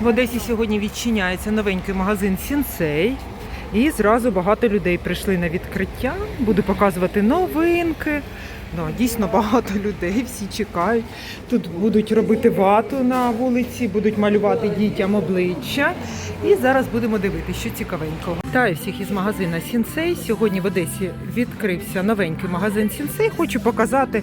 В Одесі сьогодні відчиняється новенький магазин Сінсей. І зразу багато людей прийшли на відкриття. Буду показувати новинки. Да, дійсно багато людей, всі чекають. Тут будуть робити вату на вулиці, будуть малювати дітям обличчя. І зараз будемо дивитися, що цікавенького. Вітаю всіх із магазина Сінсей. Сьогодні в Одесі відкрився новенький магазин Сінсей. Хочу показати.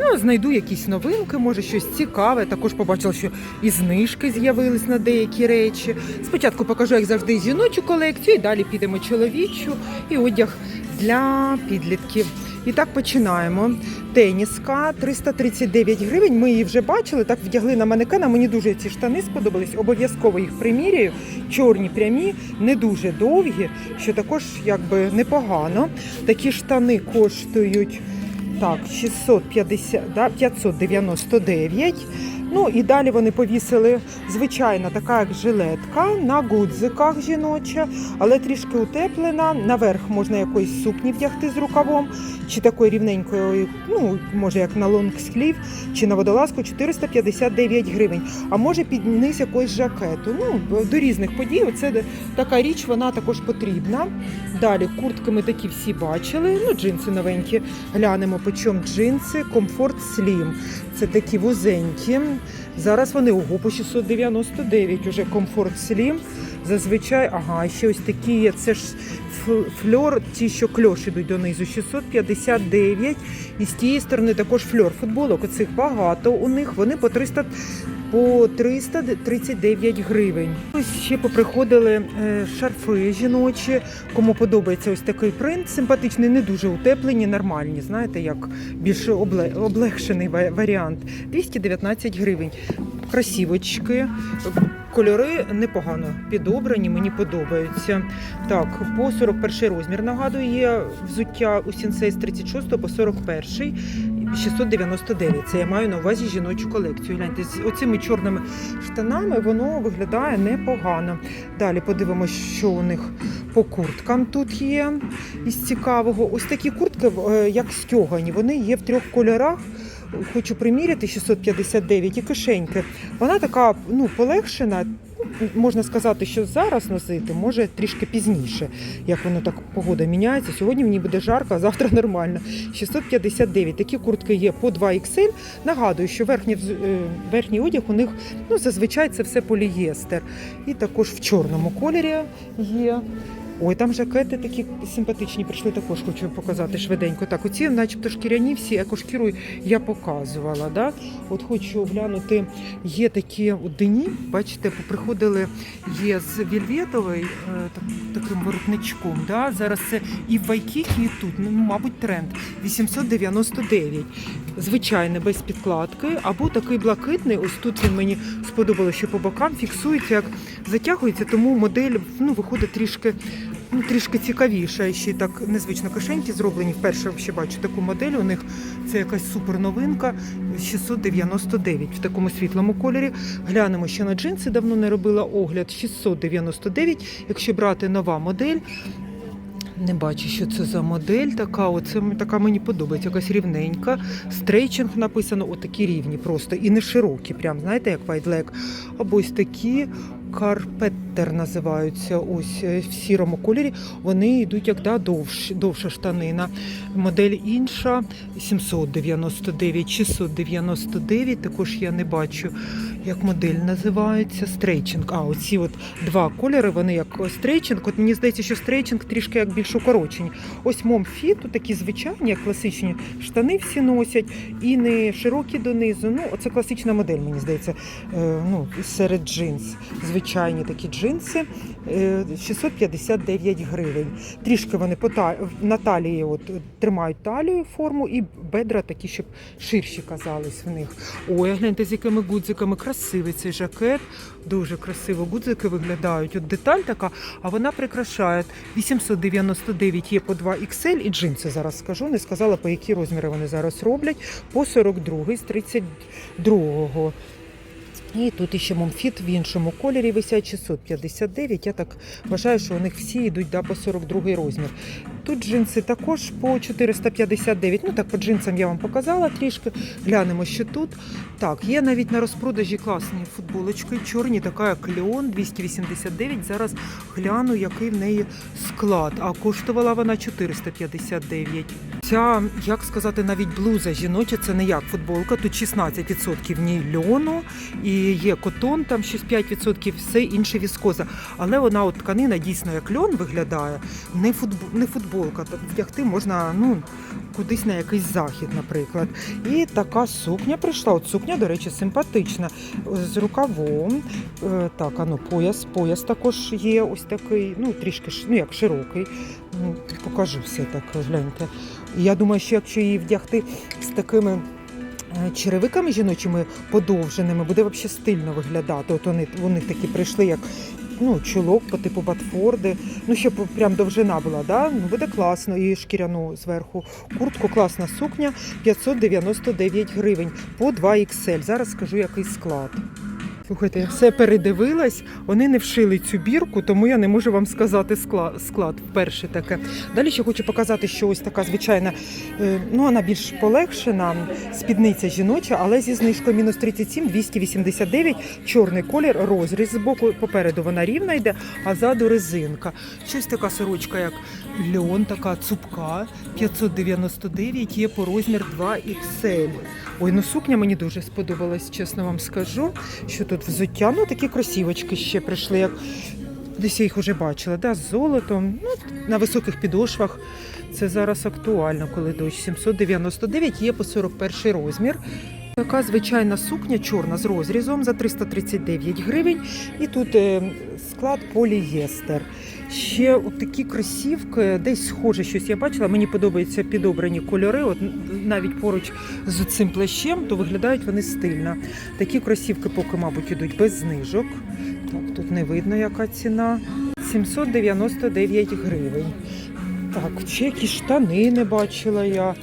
Ну, знайду якісь новинки, може щось цікаве. Також побачила, що і знижки з'явились на деякі речі. Спочатку покажу, як завжди, жіночу колекцію, і далі підемо чоловічу і одяг для підлітків. І так починаємо. Теніска 339 гривень. Ми її вже бачили. Так вдягли на манекена. Мені дуже ці штани сподобались. Обов'язково їх приміряю. Чорні прямі, не дуже довгі, що також якби непогано. Такі штани коштують так, 650, да, 599. Ну і далі вони повісили звичайна така як жилетка на гудзиках жіноча, але трішки утеплена. Наверх можна якоїсь сукні вдягти з рукавом, чи такої рівненької, ну може як на лонгслів, чи на водолазку 459 гривень. А може під низ якогось жакету. Ну до різних подій. Це така річ, вона також потрібна. Далі куртки ми такі всі бачили. Ну, джинси новенькі. Глянемо, по чому джинси Comfort Slim. Це такі вузенькі. Зараз вони ого, по 699 уже комфорт слім. Зазвичай, ага, ще ось такі є. Це ж фльор, ті, що кльош ідуть донизу, 659. І з тієї сторони також фльор футболок. Оцих багато у них. Вони по 300 по 339 гривень. Ось ще поприходили е, шарфи жіночі. Кому подобається ось такий принт, симпатичний, не дуже утеплені, нормальні. Знаєте, як більш облегшений варіант. 219 гривень. Красівочки. Кольори непогано підобрані, мені подобаються. Так, по 41 розмір нагадую, є взуття у сінсей з 36 по 41. 699. Це я маю на увазі жіночу колекцію. Гляньте, з оцими чорними штанами воно виглядає непогано. Далі подивимося, що у них по курткам тут є із цікавого. Ось такі куртки, е, як стьогані, вони є в трьох кольорах. Хочу приміряти 659 і кишеньки. Вона така ну, полегшена. Можна сказати, що зараз носити, може трішки пізніше, як воно так погода міняється. Сьогодні мені буде жарко, а завтра нормально. 659. Такі куртки є по 2 XL. Нагадую, що верхній, е, верхній одяг у них ну, зазвичай це все полієстер. І також в чорному кольорі є. Ой, там жакети такі симпатичні прийшли, також хочу показати швиденько. Так, оці, начебто, шкіряні всі, екошкіру я показувала. Да? От хочу оглянути, є такі от дені, бачите, приходили, є з вільветовий е, так, таким воротничком. Да? Зараз це і в Вайкікі, і тут, ну, мабуть, тренд. 899. Звичайний, без підкладки, або такий блакитний. Ось тут він мені сподобалося, що по бокам фіксується, як затягується, тому модель ну, виходить трішки ну, трішки цікавіша. Ще так незвично кишеньки зроблені. Вперше ще бачу таку модель. У них це якась супер новинка 699 в такому світлому кольорі. Глянемо ще на джинси. Давно не робила огляд 699. Якщо брати нова модель. Не бачу, що це за модель така. Оце така мені подобається, якась рівненька. Стрейчинг написано, отакі рівні просто. І не широкі, прям, знаєте, як Leg. Або ось такі карпеттер називаються. Ось е, в сірому кольорі. Вони йдуть як да, довш, довша штанина. Модель інша 799, 699. Також я не бачу, як модель називається. Стрейчинг. А, оці от два кольори, вони як стрейчинг. От мені здається, що стрейчинг трішки як більш укорочені. Ось момфіт, такі звичайні, класичні штани всі носять, і не широкі донизу. Ну, оце класична модель, мені здається, е, ну, серед джинс. Звичайні такі джинси. е, 659 гривень. Трішки вони по на талії от, тримають талію форму і бедра такі, щоб ширші казались в них. Ой, гляньте, з якими гудзиками красивий цей жакет. Дуже красиво гудзики виглядають. От деталь така, а вона прикрашає. 899 є по 2 XL і джинси зараз скажу. Не сказала, по які розміри вони зараз роблять. По 42 з 32. І тут іще момфіт в іншому кольорі висять 659. Я так вважаю, що у них всі йдуть да, по 42 розмір. Тут джинси також по 459. Ну так, по джинсам я вам показала трішки. Глянемо, що тут. Так, є навіть на розпродажі класні футболочки. Чорні, така як Леон 289. Зараз гляну, який в неї склад. А коштувала вона 459. Ця, як сказати, навіть блуза жіноча, це не як футболка. Тут 16% в ній льону і є котон, там щось 5%, все інше віскоза. Але вона от тканина дійсно як льон виглядає, не, футбол, не футболка. Вдягти можна ну, кудись на якийсь захід, наприклад. І така сукня прийшла. От сукня, до речі, симпатична. З рукавом. Е, Так, а ну пояс. Пояс також є ось такий, ну трішки ну, як широкий. Ну, покажу все так, гляньте. Я думаю, що якщо її вдягти з такими е, черевиками жіночими подовженими, буде взагалі стильно виглядати. От вони, вони такі прийшли, як ну, чулок по типу Батфорди. Ну, щоб прям довжина була, да? ну, буде класно. І шкіряну зверху куртку, класна сукня, 599 гривень по 2 XL. Зараз скажу, який склад. Слухайте, я все передивилась, вони не вшили цю бірку, тому я не можу вам сказати скла- склад вперше таке. Далі ще хочу показати, що ось така звичайна, е, ну вона більш полегшена, спідниця жіноча, але зі знижкою мінус 37, 289, чорний колір, розріз з боку, попереду вона рівна йде, а ззаду резинка. Щось така сорочка, як льон, така цупка, 599, є по розмір 2 XL. Ой, ну сукня мені дуже сподобалась, чесно вам скажу. Що тут взуття? Ну такі кросівочки ще прийшли, як десь я їх вже бачила, да, з золотом, ну, на високих підошвах. Це зараз актуально, коли дощ 799 є по 41 розмір. Така звичайна сукня, чорна з розрізом за 339 гривень. І тут е, склад полієстер. Ще от такі кросівки, десь схоже щось я бачила. Мені подобаються підобрані кольори. От навіть поруч з цим плащем, то виглядають вони стильно. Такі кросівки поки, мабуть, ідуть без знижок. Так, тут не видно, яка ціна. 799 гривень. Так, якісь штани не бачила я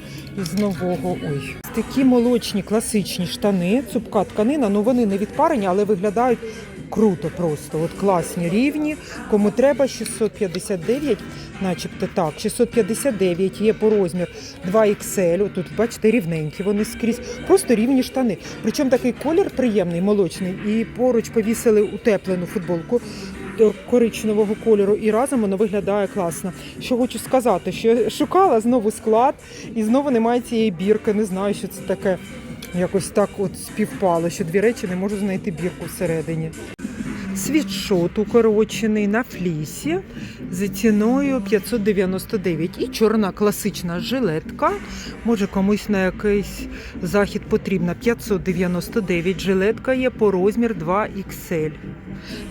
із нового. Ой, такі молочні класичні штани, цупка тканина, ну вони не відпарені, але виглядають круто просто. От класні рівні. Кому треба 659, начебто так, 659 є по розмір 2 XL. Тут бачите, рівненькі вони скрізь. Просто рівні штани. Причому такий колір приємний, молочний, і поруч повісили утеплену футболку. Коричневого кольору і разом воно виглядає класно. Що хочу сказати, що я шукала знову склад і знову немає цієї бірки. Не знаю, що це таке. Якось так от співпало, що дві речі не можу знайти бірку всередині. Світшот укорочений на флісі за ціною 599. І чорна класична жилетка. Може комусь на якийсь захід потрібна. 599 жилетка є по розмір 2 XL.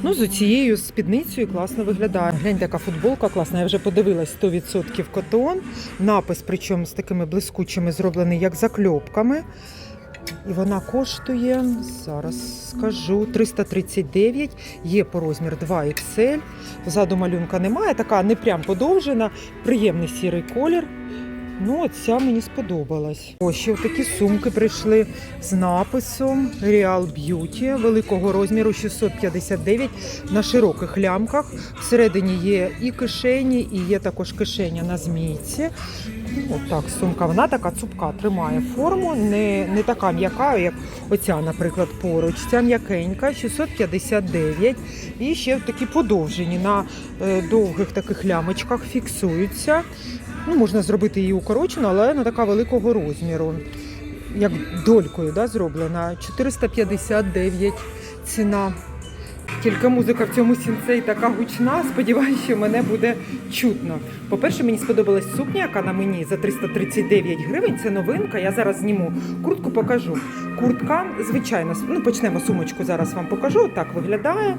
Ну, з цією спідницею класно виглядає. Глянь, така футболка класна. Я вже подивилась 100% котон. Напис, причому з такими блискучими, зроблений як закльопками. І вона коштує, зараз скажу, 339, є по розмір 2 XL. Ззаду малюнка немає, така не прям подовжена, приємний сірий колір. Ну, от ця мені сподобалась. Ось ще такі сумки прийшли з написом Real Beauty великого розміру 659 на широких лямках. Всередині є і кишені, і є також кишеня на змійці. Отак, сумка, вона така цупка, тримає форму, не, не така м'яка, як оця, наприклад, поруч. Ця м'якенька, 659. І ще такі подовжені на е, довгих таких лямочках фіксуються. Ну, можна зробити її укорочену, але вона така великого розміру. Як долькою да, зроблена. 459 ціна. Тільки музика в цьому сінцей така гучна. Сподіваюся, що мене буде чутно. По-перше, мені сподобалась сукня, яка на мені за 339 гривень. Це новинка. Я зараз зніму куртку, покажу. Куртка, звичайно, ну почнемо сумочку. Зараз вам покажу. Так виглядає.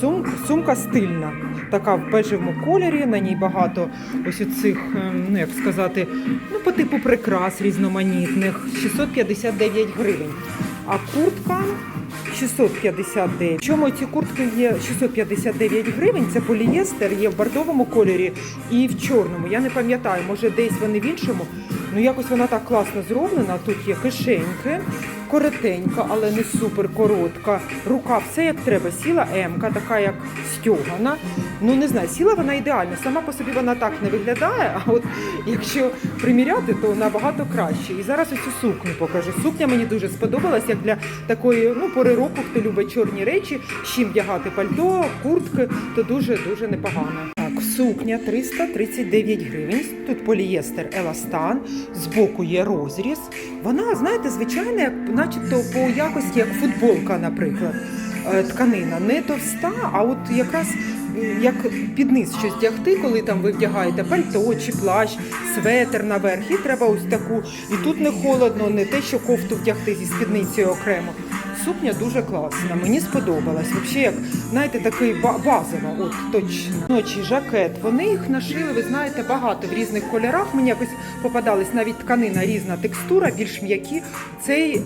Сум, сумка стильна, така в бежевому кольорі. На ній багато ось оцих, ем, ну як сказати, ну по типу прикрас різноманітних. 659 гривень. А куртка 659. Чому ці куртки є 659 гривень? Це полієстер, є в бордовому кольорі і в чорному. Я не пам'ятаю, може десь вони в іншому. Ну якось вона так класно зроблена. Тут є кишеньки. Коротенька, але не супер коротка. Рука все як треба. Сіла М-ка, така як стьогана. Ну не знаю, сіла вона ідеально. Сама по собі вона так не виглядає, а от якщо приміряти, то набагато краще. І зараз оцю сукню покажу. Сукня мені дуже сподобалась, як для такої ну, пори року, хто любить чорні речі, чим вдягати пальто, куртки, то дуже дуже непогано. Так, сукня 339 гривень. Тут полієстер еластан, збоку є розріз. Вона, знаєте, звичайна, як начебто по якості, як футболка, наприклад. Е, Тканина не товста, а от якраз як під низ щось вдягти, коли там ви вдягаєте пальто чи плащ, светер наверх, і треба ось таку. І тут не холодно, не те, що кофту вдягти зі спідницею окремо. Сукня дуже класна, мені сподобалась. Взагалі, як знаєте, такий ба- базова, от точно. Ночі жакет. Вони їх нашили, ви знаєте, багато в різних кольорах. Мені якось попадались навіть тканина, різна текстура, більш м'які. Цей.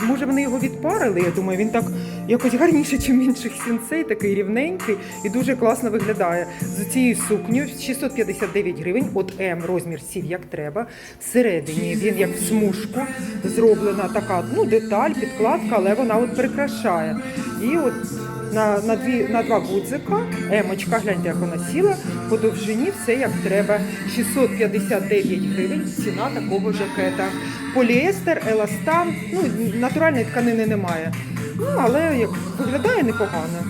Може, вони його відпарили, я думаю, він так якось гарніше, ніж інших сінцей, такий рівненький і дуже класно виглядає. З цією сукню 659 гривень, от М розмір сів як треба. Всередині він як в смужку зроблена така ну, деталь, підкладка, але вона от прикрашає. І от на, на, дві, на два гудзика, емочка, гляньте, як вона сіла, по довжині все як треба. 659 гривень ціна такого жакета. Поліестер, еластан, ну, натуральної тканини немає. Ну, але як виглядає непогано.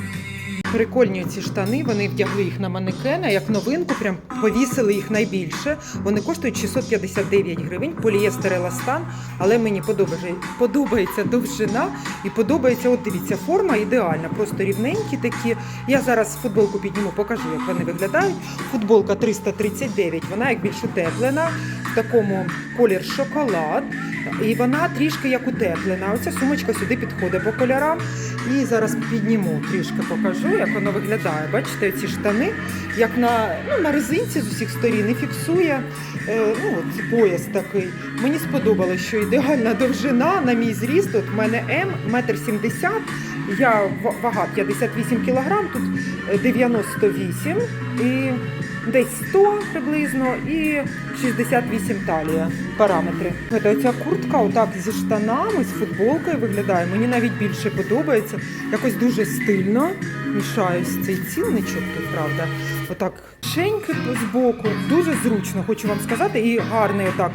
Прикольні ці штани, вони вдягли їх на манекена, як новинку, прям повісили їх найбільше. Вони коштують 659 гривень, полієстер еластан, але мені подобається, подобається довжина і подобається, от дивіться, форма ідеальна, просто рівненькі такі. Я зараз футболку підніму, покажу, як вони виглядають. Футболка 339, вона як більш утеплена, в такому колір шоколад. І вона трішки як утеплена. Оця сумочка сюди підходить по кольорам. І зараз підніму трішки покажу, як воно виглядає. Бачите, ці штани, як на, ну, на резинці з усіх сторін і фіксує е, ну, от пояс такий. Мені сподобалось, що ідеальна довжина на мій зріст. От в мене М, метр сімдесят. Я ва- вага 58 кілограм, тут е, 98 і десь 100 приблизно і 68 талія параметри. Це оця куртка отак зі штанами, з футболкою виглядає. Мені навіть більше подобається. Якось дуже стильно. Мішаюсь цей цілничок тут, правда. Отак шеньки з боку. Дуже зручно, хочу вам сказати, і гарний отак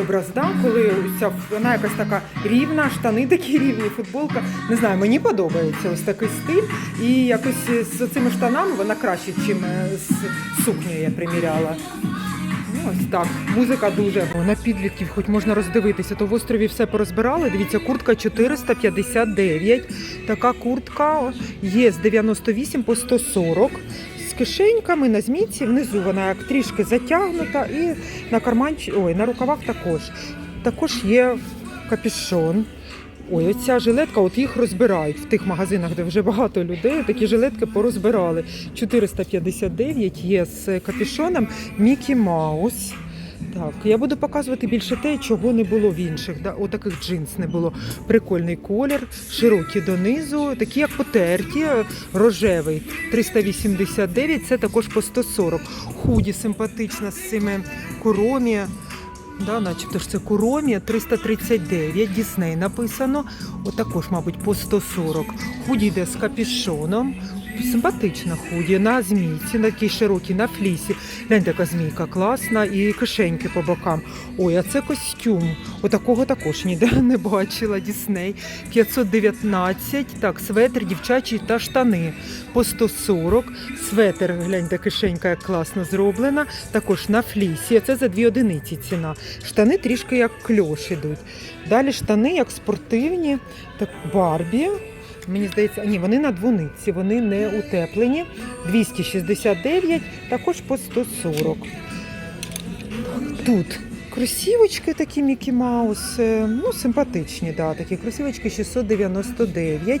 образ, да? коли ця вона якась така рівна, штани такі рівні, футболка. Не знаю, мені подобається ось такий стиль. І якось з цими штанами вона краще, ніж з сукнею я приміряла. Ну, ось так. Музика дуже. На підлітків, хоч можна роздивитися, то в острові все порозбирали. Дивіться, куртка 459. Така куртка є з 98 по 140. Кишеньками на змійці внизу вона як трішки затягнута, і на карманч... ой, на рукавах також. Також є капюшон. Ой, оця жилетка, от їх розбирають в тих магазинах, де вже багато людей. Такі жилетки порозбирали. 459 є з капюшоном Мікі Маус. Так, я буду показувати більше те, чого не було в інших. Да? Отаких джинс не було. Прикольний колір, широкі донизу, такі як потерті, рожевий. 389, це також по 140. Худі симпатична з цими куромі. Да, начебто ж це Куромі 339, Дісней написано. Отакож, мабуть, по 140. Худі йде з капішоном. Симпатична худі на змійці, на такій широкій, на флісі. Гляньте, яка змійка класна і кишеньки по бокам. Ой, а це костюм. Отакого також ніде не бачила. Дісней. 519. Так, светр дівчачий та штани по 140. Светр, гляньте, кишенька як класно зроблена. Також на флісі. Це за дві одиниці ціна. Штани трішки як кльош ідуть. Далі штани як спортивні, так Барбі. Мені здається, ні, вони на двониці, вони не утеплені. 269, також по 140. Тут кросівочки такі Мікі Маус, е, ну, симпатичні, да, такі кросівочки 699.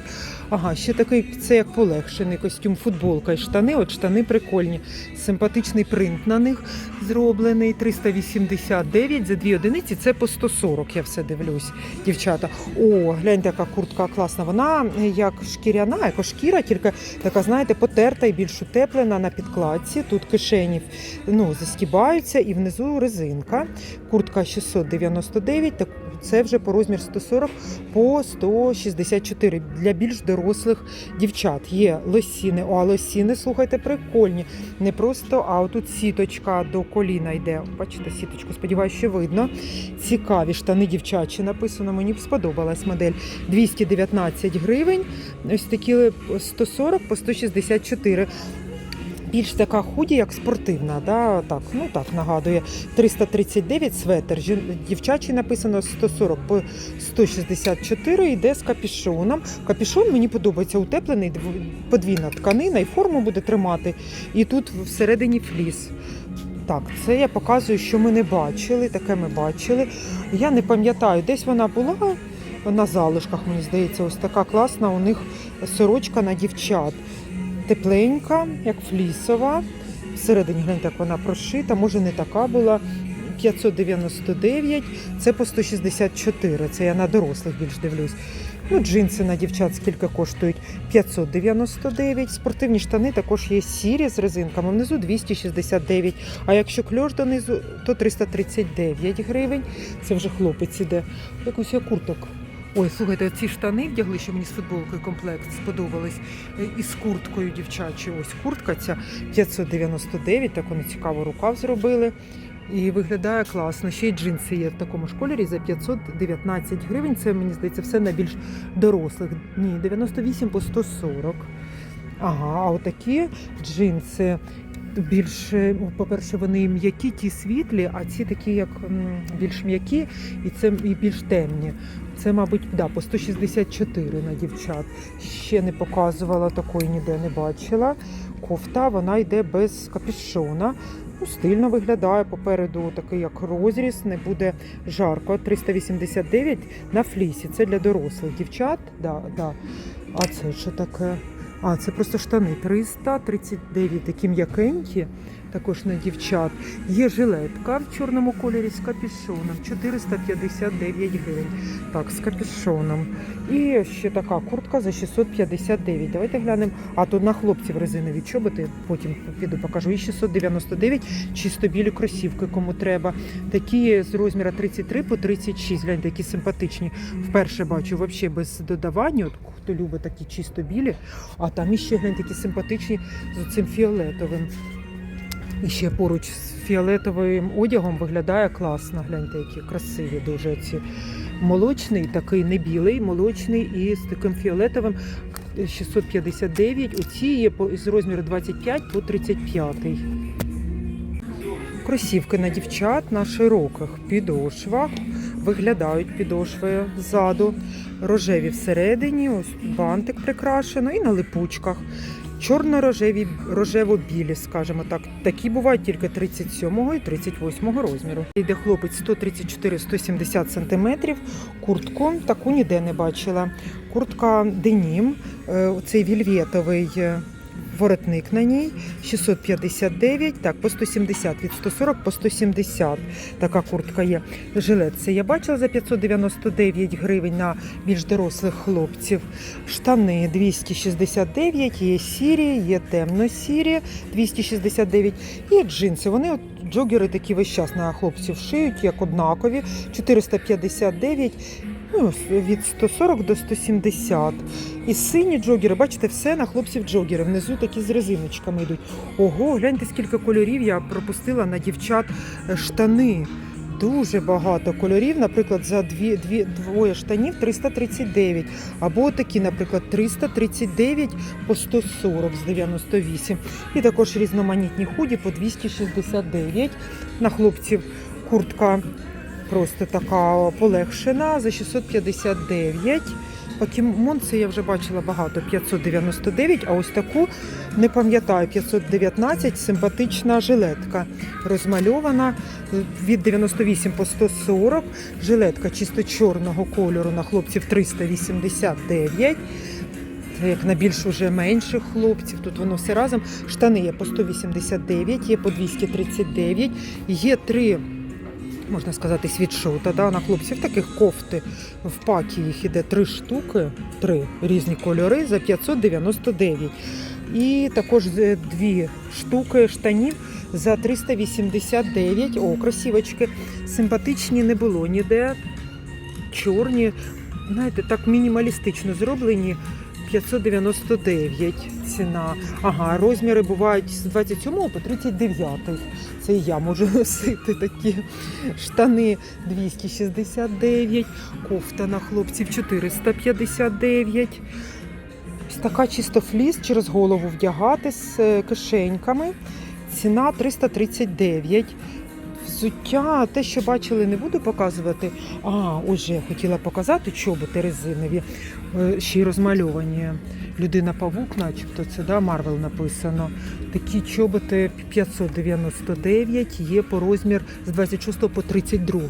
Ага, ще такий, це як полегшений костюм, футболка і штани. От штани прикольні. Симпатичний принт на них зроблений. 389 за дві одиниці. Це по 140, я все дивлюсь, дівчата. О, гляньте, яка куртка класна. Вона як шкіряна, як шкіра, тільки така, знаєте, потерта і більш утеплена на підкладці. Тут кишені ну, застібаються і внизу резинка. Куртка 699, так Це вже по розмір 140 по 164 для більш дорослих дівчат. Є лосіни. А лосіни, слухайте, прикольні. Не просто, а отут сіточка до коліна йде. Бачите, сіточку, сподіваюся, що видно. Цікаві штани дівчачі. Написано, мені сподобалась модель. 219 гривень. Ось такі 140 по 164. Більш така худі, як спортивна, да? так, ну так нагадує. 339 светр. Жін- Дівчачий написано 140 по 164, йде з капішоном. Капішон мені подобається утеплений, дв- подвійна тканина і форму буде тримати. І тут всередині фліс. Так, це я показую, що ми не бачили, таке ми бачили. Я не пам'ятаю, десь вона була на залишках, мені здається, ось така класна у них сорочка на дівчат. Тепленька, як флісова. Всередині гляньте, як вона прошита, може не така була. 599, це по 164. Це я на дорослих більш дивлюсь. Ну, джинси на дівчат скільки коштують? 599. Спортивні штани також є сірі з резинками. Внизу 269. А якщо кльош донизу, то 339 гривень. Це вже хлопець іде. Якусь я курток. Ой, слухайте, ці штани вдягли, що мені з футболкою комплект сподобались. Е, І з курткою дівчачою. Ось куртка ця 599, так вони цікаво рукав зробили. І виглядає класно. Ще й джинси є в такому ж кольорі за 519 гривень. Це мені здається все на більш дорослих. Ні, 98 по 140. Ага, а отакі джинси більш, е, по-перше, вони м'які, ті світлі, а ці такі, як більш м'які, і це і більш темні. Це, мабуть, да, по 164 на дівчат. Ще не показувала, такої ніде не бачила. Кофта вона йде без капюшона. Ну, стильно виглядає попереду такий як розріз, не буде жарко. 389 на флісі. Це для дорослих дівчат. Да, да. А це що таке? А, це просто штани 339, такі м'якенькі, також на дівчат. Є жилетка в чорному кольорі з капюшоном, 459 гривень. Так, з капюшоном. І ще така куртка за 659. Давайте глянемо. А тут на хлопців резинові чоботи, потім піду покажу. І 699 чисто білі кросівки, кому треба. Такі з розміра 33 по 36. Гляньте, які симпатичні. Вперше бачу, взагалі без додавання. От хто любить такі чисто білі. А там іще гляньте, такі симпатичні з цим фіолетовим. І ще поруч з фіолетовим одягом виглядає класно. Гляньте, які красиві дуже ці. Молочний, такий не білий, молочний і з таким фіолетовим 659. Оці є з розміру 25 по 35. Кросівки на дівчат на широких підошвах. Виглядають підошви ззаду. Рожеві всередині, ось бантик прикрашено і на липучках. Чорно-рожеві, рожево-білі, скажімо так. Такі бувають тільки 37 і 38 розміру. Йде хлопець 134-170 см. Куртку таку ніде не бачила. Куртка денім, е, цей вільветовий е, воротник на ній 659, так, по 170, від 140 по 170 така куртка є. Жилет це я бачила за 599 гривень на більш дорослих хлопців. Штани 269, є сірі, є темно-сірі 269 і джинси. Вони от джогери такі весь час на хлопців шиють, як однакові, 459 ну, від 140 до 170. І сині джогери, бачите, все на хлопців джогери. Внизу такі з резиночками йдуть. Ого, гляньте, скільки кольорів я пропустила на дівчат е, штани. Дуже багато кольорів, наприклад, за дві, дві, двоє штанів 339. Або такі, наприклад, 339 по 140 з 98. І також різноманітні худі по 269. На хлопців куртка просто така полегшена за 659. Покемон це я вже бачила багато 599, а ось таку не пам'ятаю 519, симпатична жилетка розмальована від 98 по 140. Жилетка чисто чорного кольору на хлопців 389. Це як на більш уже менших хлопців. Тут воно все разом. Штани є по 189, є по 239, є три можна сказати, світшота да, на хлопців. Таких кофти в пакі їх іде три штуки, три різні кольори за 599. І також е, дві штуки штанів за 389. О, красивочки. Симпатичні не було ніде. чорні, знаєте, так мінімалістично зроблені. 599 ціна. Ага, розміри бувають з 27 по 39. Це і я можу носити такі штани 269, кофта на хлопців 459. Ось така чисто фліс через голову вдягати з е, кишеньками. Ціна 339. Взуття, те, що бачили, не буду показувати. А, ось же я хотіла показати чоботи резинові, е, ще й розмальовані. Людина павук, начебто, це да, Марвел написано. Такі чоботи 599 є по розмір з 26 по 32.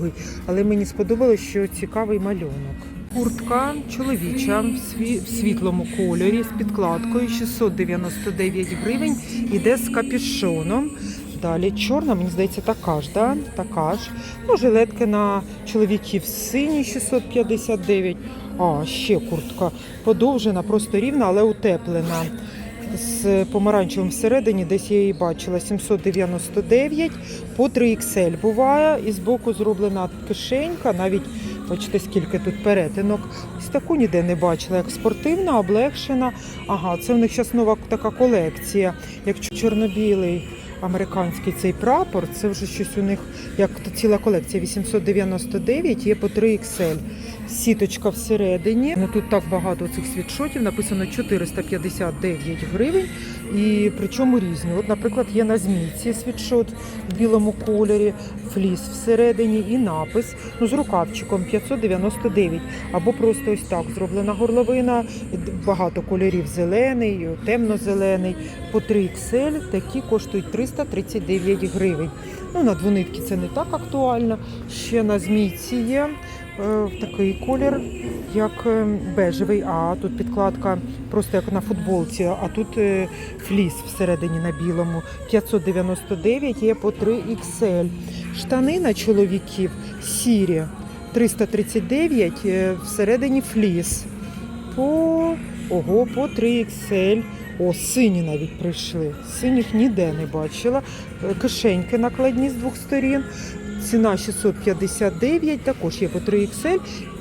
Але мені сподобалось, що цікавий малюнок. Куртка чоловіча в світлому кольорі з підкладкою 699 гривень. Іде з капюшоном. Далі чорна, мені здається, така ж, да? така ж. Ну, жилетки на чоловіків сині 659. А, ще куртка подовжена, просто рівна, але утеплена. З помаранчевим всередині, десь я її бачила, 799 по 3XL буває. І збоку зроблена кишенька, навіть бачите, скільки тут перетинок. Ось таку ніде не бачила, як спортивна, облегшена. Ага, це в них зараз нова така колекція, як чорно-білий американський цей прапор. Це вже щось у них, як ціла колекція 899, є по 3XL. Сіточка всередині. Ну тут так багато цих світшотів. Написано 459 гривень. І причому різні. От, наприклад, є на змійці світшот в білому кольорі, фліс всередині і напис. Ну, з рукавчиком 599. Або просто ось так зроблена горловина, багато кольорів зелений, темно-зелений. По 3XL такі коштують 339 гривень. Ну, на двонитки це не так актуально. Ще на змійці є е, такий колір, як е, бежевий, а тут підкладка просто як на футболці, а тут е, фліс всередині на білому. 599 є по 3XL. Штани на чоловіків сірі 339 е, всередині фліс. По ого, по 3XL. О, сині навіть прийшли. Синіх ніде не бачила. Кишеньки накладні з двох сторін. Ціна 659, також є по 3XL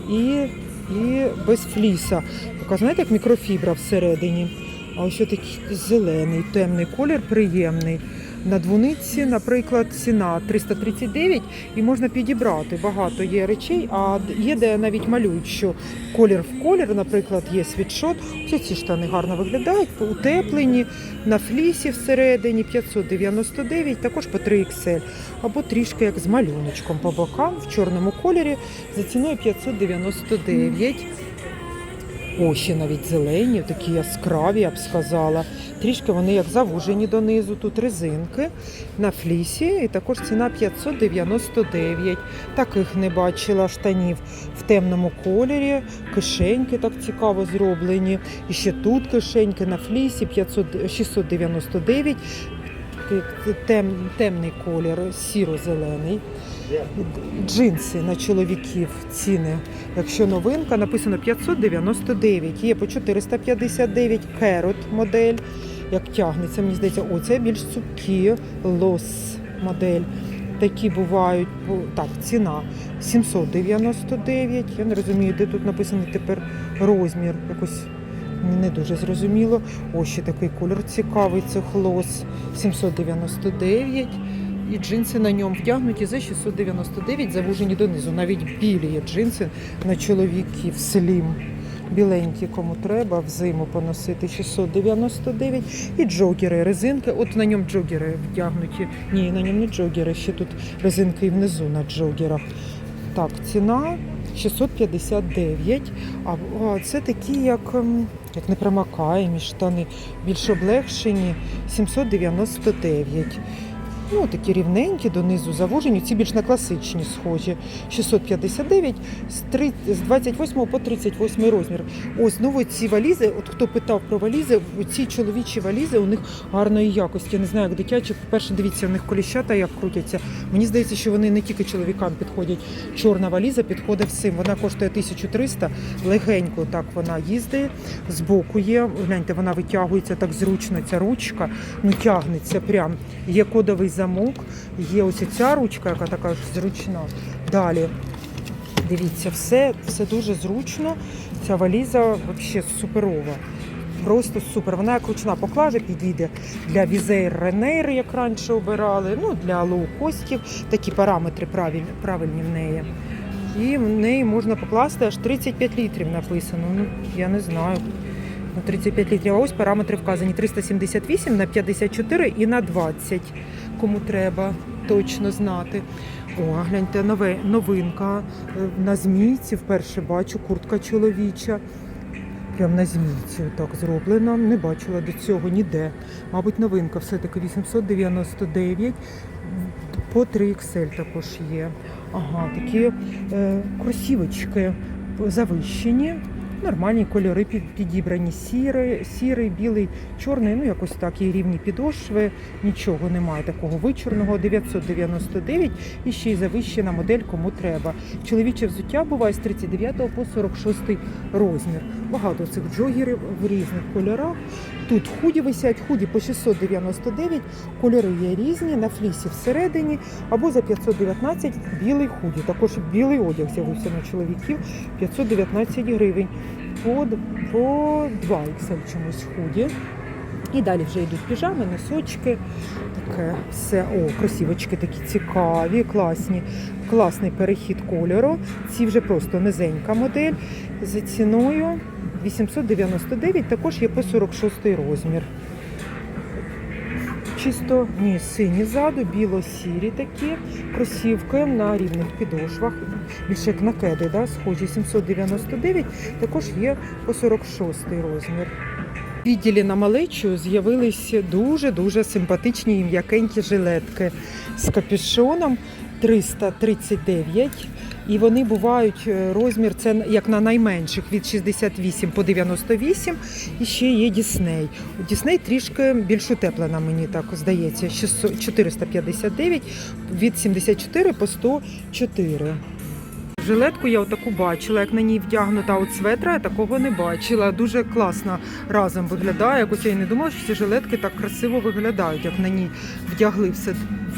і, і без фліса. Така, знаєте, як мікрофібра всередині. А ось такий зелений, темний колір, приємний. На двуниці, наприклад, ціна 339 і можна підібрати. Багато є речей, а є де навіть малюють, що колір в колір, наприклад, є світшот. Ось ці штани гарно виглядають, утеплені, на флісі всередині 599, також по 3XL. Або трішки як з малюночком по бокам в чорному кольорі за ціною 599. О, навіть зелені, такі яскраві, я б сказала. Трішки вони як завужені донизу. Тут резинки на флісі, і також ціна 599. Таких не бачила штанів в темному кольорі. Кишеньки так цікаво зроблені. І ще тут кишеньки на флісі 500, 699. Такий Тем, темний колір, сіро-зелений. Джинси на чоловіків ціни. Якщо новинка, написано 599, є по 459 керот модель. Як тягнеться, мені здається, о, більш цупкі лос модель. Такі бувають, так, ціна 799. Я не розумію, де тут написаний тепер розмір. Якось не дуже зрозуміло. Ось ще такий кольор цікавий, це хлос 799. І джинси на ньому вдягнуті за 699, завужені донизу. Навіть білі є джинси на чоловіків слім. Біленькі, кому треба, взиму поносити 699. І джогери, резинки. От на ньому джогери вдягнуті. Ні, на ньому не джогери, ще тут резинки і внизу на джогерах. Так, ціна 659. А це такі, як, ем, як непромокаємі штани, більш облегшені 799. Ну, такі рівненькі, донизу завужені, ці більш на класичні схожі. 659 з, 3, з 28 по 38 розмір. Ось знову ці валізи, от хто питав про валізи, ці чоловічі валізи у них гарної якості. Я не знаю, як дитячі. По-перше, дивіться, у них коліщата як крутяться. Мені здається, що вони не тільки чоловікам підходять. Чорна валіза підходить всім. Вона коштує 1300, легенько так вона їздить. Збоку є. Гляньте, вона витягується так зручно, ця ручка, ну тягнеться прям. Є кодовий замок, є ось ця ручка, яка така ж зручна. Далі Дивіться, все, все дуже зручно. Ця валіза взагалі суперова. Просто супер. Вона як ручна поклаже підійде для візейр Ренейр, як раніше обирали. Ну, для лоукостів. Такі параметри правильні, правильні в неї. І в неї можна покласти аж 35 літрів написано. Ну, я не знаю. 35 літрів. А ось параметри вказані 378 на 54 і на 20. Кому треба точно знати. О, гляньте, нове, новинка. Е, На змійці вперше бачу куртка чоловіча. Прям на змійці так зроблена. Не бачила до цього ніде. Мабуть, новинка все-таки 899. По 3XL також є. Ага, такі е, кросівочки завищені. Нормальні кольори під- підібрані. Сірий, сірий, білий, чорний, ну якось так, і рівні підошви. Нічого немає такого вичорного. 999 і ще й завищена модель, кому треба. Чоловіче взуття буває з 39 по 46 розмір. Багато цих джогерів в різних кольорах. Тут худі висять, худі по 699, кольори є різні, на флісі всередині, або за 519 білий худі. Також білий одяг з'явився на чоловіків 519 гривень. По, по 2 XL чомусь худі. І далі вже йдуть піжами, носочки. Таке все. О, кросівочки такі цікаві, класні. Класний перехід кольору. Ці вже просто низенька модель за ціною 899, також є по 46 розмір. Чисто ні, сині ззаду, біло-сірі такі кросівки на рівних підошвах. Більше як на кеди, да, схожі 799, також є по 46 розмір. Відділі на малечу з'явилися дуже-дуже симпатичні і м'якенькі жилетки з капюшоном 339. І вони бувають е, розмір, це як на найменших від 68 по 98. І ще є Дісней. Дісней трішки більш утеплена, мені так здається. 600 459 від 74 по 104. Жилетку я отаку бачила, як на ній вдягнута от светра, я такого не бачила. Дуже класно разом виглядає. Якось я й не думала, що ці жилетки так красиво виглядають, як на ній вдягли все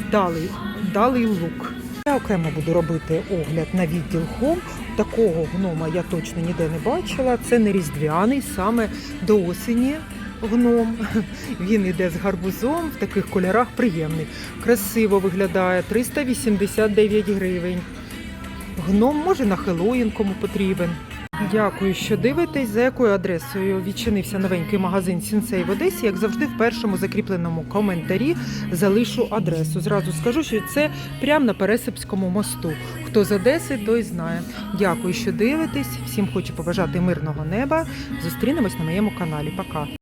вдалий, вдалий лук. Я окремо буду робити огляд на відділ Home. Такого гнома я точно ніде не бачила. Це не різдвяний, саме до осені гном. Він йде з гарбузом в таких кольорах приємний. Красиво виглядає 389 гривень. Гном може на Хеллоїн кому потрібен. Дякую, що дивитесь, за якою адресою відчинився новенький магазин Сінсей в Одесі. Як завжди, в першому закріпленому коментарі залишу адресу. Зразу скажу, що це прямо на Пересипському мосту. Хто з Одеси, той знає. Дякую, що дивитесь. Всім хочу побажати мирного неба. Зустрінемось на моєму каналі. Пока.